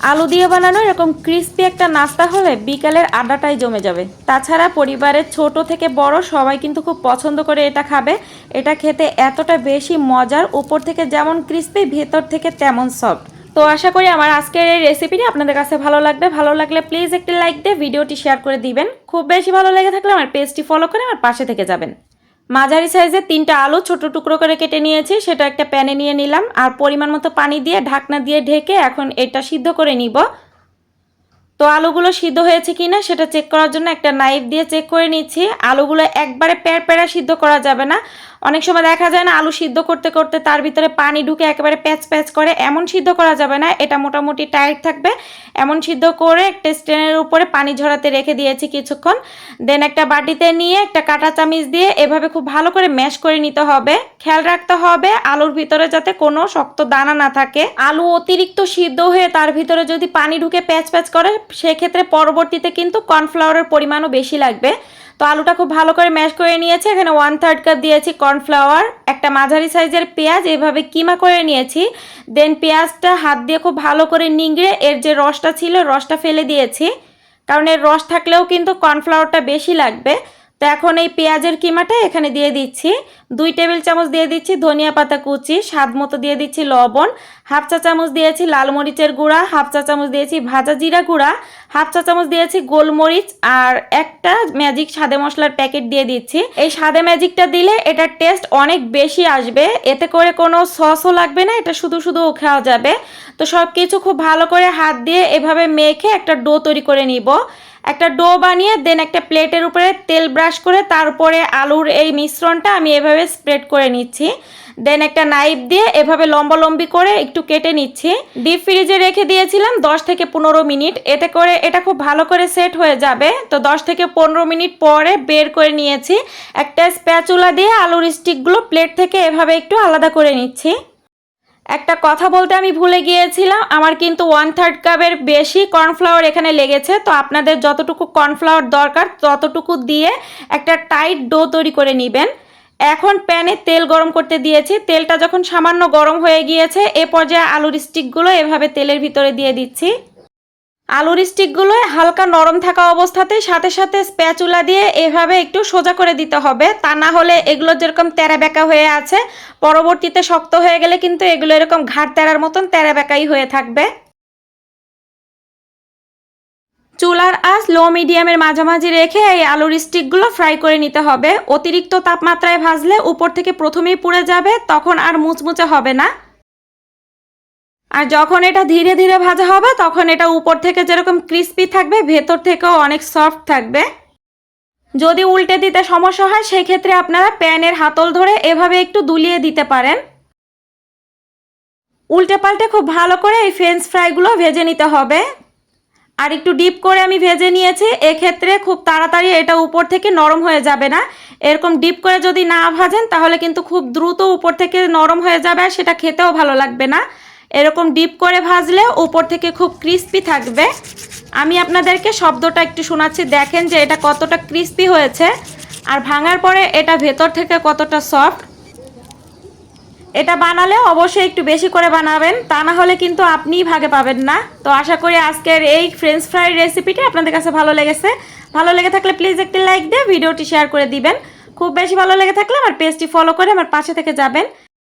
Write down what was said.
আলু দিয়ে বানানো এরকম ক্রিস্পি একটা নাস্তা হলে বিকালের আড্ডাটাই জমে যাবে। তাছাড়া পরিবারের ছোট থেকে বড় সবাই কিন্তু খুব পছন্দ করে এটা খাবে। এটা খেতে এতটা বেশি মজার, উপর থেকে যেমন ক্রিস্পি ভেতর থেকে তেমন সফট তো আশা করি আমার আজকের এই রেসিপিটি আপনাদের কাছে ভালো লাগবে। ভালো লাগলে প্লিজ একটি লাইক দিয়ে ভিডিওটি শেয়ার করে দিবেন। খুব বেশি ভালো লেগে থাকলে আমার পেজটি ফলো করে আমার পাশে থেকে যাবেন। মাঝারি সাইজের তিনটা আলু ছোট টুকরো করে কেটে নিয়েছি, সেটা একটা প্যানে নিয়ে নিলাম। আর পরিমাণ মতো পানি দিয়ে ঢাকনা দিয়ে ঢেকে এখন এটা সিদ্ধ করে নিব। তো আলুগুলো সিদ্ধ হয়েছে কিনা সেটা চেক করার জন্য একটা নাইফ দিয়ে চেক করে নিচ্ছি। আলুগুলো একবারে প্যার প্যারা সিদ্ধ করা যাবে না। অনেক সময় দেখা যায় না, আলু সিদ্ধ করতে করতে তার ভিতরে পানি ঢুকে একেবারে প্যাচ প্যাচ করে। এমন সিদ্ধ করা যাবে না, এটা মোটামুটি টাইট থাকবে। এমন সিদ্ধ করে একটা স্ট্যান্ডের উপরে পানি ঝরাতে রেখে দিয়েছি কিছুক্ষণ। দেন একটা বাটিতে নিয়ে একটা কাঁটা চামিচ দিয়ে এভাবে খুব ভালো করে ম্যাশ করে নিতে হবে। খেয়াল রাখতে হবে, আলুর ভিতরে যাতে কোনো শক্ত দানা না থাকে। আলু অতিরিক্ত সিদ্ধ হয়ে তার ভিতরে যদি পানি ঢুকে প্যাচ প্যাচ করে সেক্ষেত্রে পরবর্তীতে কিন্তু কর্নফ্লাওয়ারের পরিমাণও বেশি লাগবে। তো আলুটা খুব ভালো করে ম্যাশ করে নিয়েছি। এখানে ওয়ান থার্ড কাপ দিয়েছি কর্নফ্লাওয়ার, একটা মাঝারি সাইজের পেঁয়াজ, এভাবে কিমা করে নিয়েছি। দেন পেঁয়াজটা হাত দিয়ে খুব ভালো করে নিংড়ে এর যে রসটা ছিল, রসটা ফেলে দিয়েছি। কারণ এর রস থাকলেও কিন্তু কর্নফ্লাওয়ারটা বেশি লাগবে। তো এখন এই পেঁয়াজের কিমাটা এখানে দিয়ে দিচ্ছি। দুই টেবিল চামচ দিয়ে দিচ্ছি ধনিয়া পাতা কুচি, স্বাদ মতো দিয়ে দিচ্ছি লবণ, হাফ চা চামচ দিয়েছি লাল মরিচের গুঁড়া, হাফ চা চামচ দিয়েছি ভাজা জিরা গুঁড়া, হাফ চা চামচ দিয়েছি গোলমরিচ আর একটা ম্যাজিক সাদে মশলার প্যাকেট দিয়ে দিচ্ছি। এই সাদে ম্যাজিকটা দিলে এটার টেস্ট অনেক বেশি আসবে। এতে করে কোনো সসও লাগবে না, এটা শুধু শুধু খাওয়া যাবে। তো সব কিছু খুব ভালো করে হাত দিয়ে এভাবে মেখে একটা ডো তৈরি করে নিব। একটা ডো বানিয়ে দেন একটা প্লেটের উপরে তেল ব্রাশ করে তারপরে আলুর এই মিশ্রণটা আমি এভাবে স্প্রেড করে নিচ্ছি। দেন একটা নাইফ দিয়ে এভাবে লম্বা লম্বি করে একটু কেটে নিচ্ছি। ডিপ ফ্রিজে রেখে দিয়েছিলাম 10 থেকে পনেরো মিনিট। এতে করে এটা খুব ভালো করে সেট হয়ে যাবে। তো 10 থেকে পনেরো মিনিট পরে বের করে নিয়েছি। একটা স্প্যাচুলা দিয়ে আলুর স্টিকগুলো প্লেট থেকে এভাবে একটু আলাদা করে নিচ্ছি। একটা কথা বলতে আমি ভুলে গিয়েছিলাম, আমার কিন্তু ওয়ান থার্ড কাপের বেশি কর্নফ্লাওয়ার এখানে লেগেছে, তো আপনাদের যতটুকু কর্নফ্লাওয়ার দরকার, ততটুকু দিয়ে একটা টাইট ডো তৈরি করে নেবেন। এখন প্যানে তেল গরম করতে দিয়েছি, তেলটা যখন সামান্য গরম হয়ে গিয়েছে, এ পর্যায়ে আলুর স্টিকগুলো এভাবে তেলের ভিতরে দিয়ে দিচ্ছি। আলুর স্টিকগুলো হালকা নরম থাকা অবস্থাতেই সাথে সাথে স্প্যাচুলা দিয়ে এভাবে একটু সোজা করে দিতে হবে। তা না হলে এগুলো যেরকম তেরা বেঁকা হয়ে আছে, পরবর্তীতে শক্ত হয়ে গেলে কিন্তু এগুলো এরকম ঘাট তেরার মতন তেরা বেঁকাই হয়ে থাকবে। চুলার আঁচ লো মিডিয়ামের মাঝামাঝি রেখে এই আলুর স্টিকগুলো ফ্রাই করে নিতে হবে। অতিরিক্ত তাপমাত্রায় ভাজলে উপর থেকে প্রথমেই পুড়ে যাবে, তখন আর মুচমুচে হবে না। আর যখন এটা ধীরে ধীরে ভাজা হবে, তখন এটা উপর থেকে যেরকম ক্রিস্পি থাকবে, ভেতর থেকেও অনেক সফট থাকবে। যদি উল্টে দিতে সমস্যা হয়, সেক্ষেত্রে আপনারা প্যানের হাতল ধরে এভাবে একটু দুলিয়ে দিতে পারেন। উল্টে পাল্টে খুব ভালো করে এই ফ্রেঞ্চ ফ্রাইগুলো ভেজে নিতে হবে। আর একটু ডিপ করে আমি ভেজে নিয়েছি, এক্ষেত্রে খুব তাড়াতাড়ি এটা উপর থেকে নরম হয়ে যাবে না। এরকম ডিপ করে যদি না ভাজেন, তাহলে কিন্তু খুব দ্রুত উপর থেকে নরম হয়ে যাবে আর সেটা খেতেও ভালো লাগবে না। এরকম ডিপ করে ভাজলে উপর থেকে খুব ক্রিস্পি থাকবে। আমি আপনাদেরকে শব্দটা একটু শোনাচ্ছি। দেখেন যে এটা কতটা ক্রিস্পি হয়েছে। আর ভাঙার পরে এটা ভেতর থেকে কতটা সফট এটা বানালে অবশ্যই একটু বেশি করে বানাবেন। তা না হলে কিন্তু আপনিই ভাগে পাবেন না। তো আশা করি আজকের এই ফ্রেঞ্চ ফ্রাই রেসিপিটি আপনাদের কাছে ভালো লেগেছে। ভালো লেগে থাকলে প্লিজ একটি লাইক দিয়ে ভিডিওটি শেয়ার করে দিবেন। খুব বেশি ভালো লেগে থাকলে আমার পেজটি ফলো করে আমার পাশে থেকে যাবেন।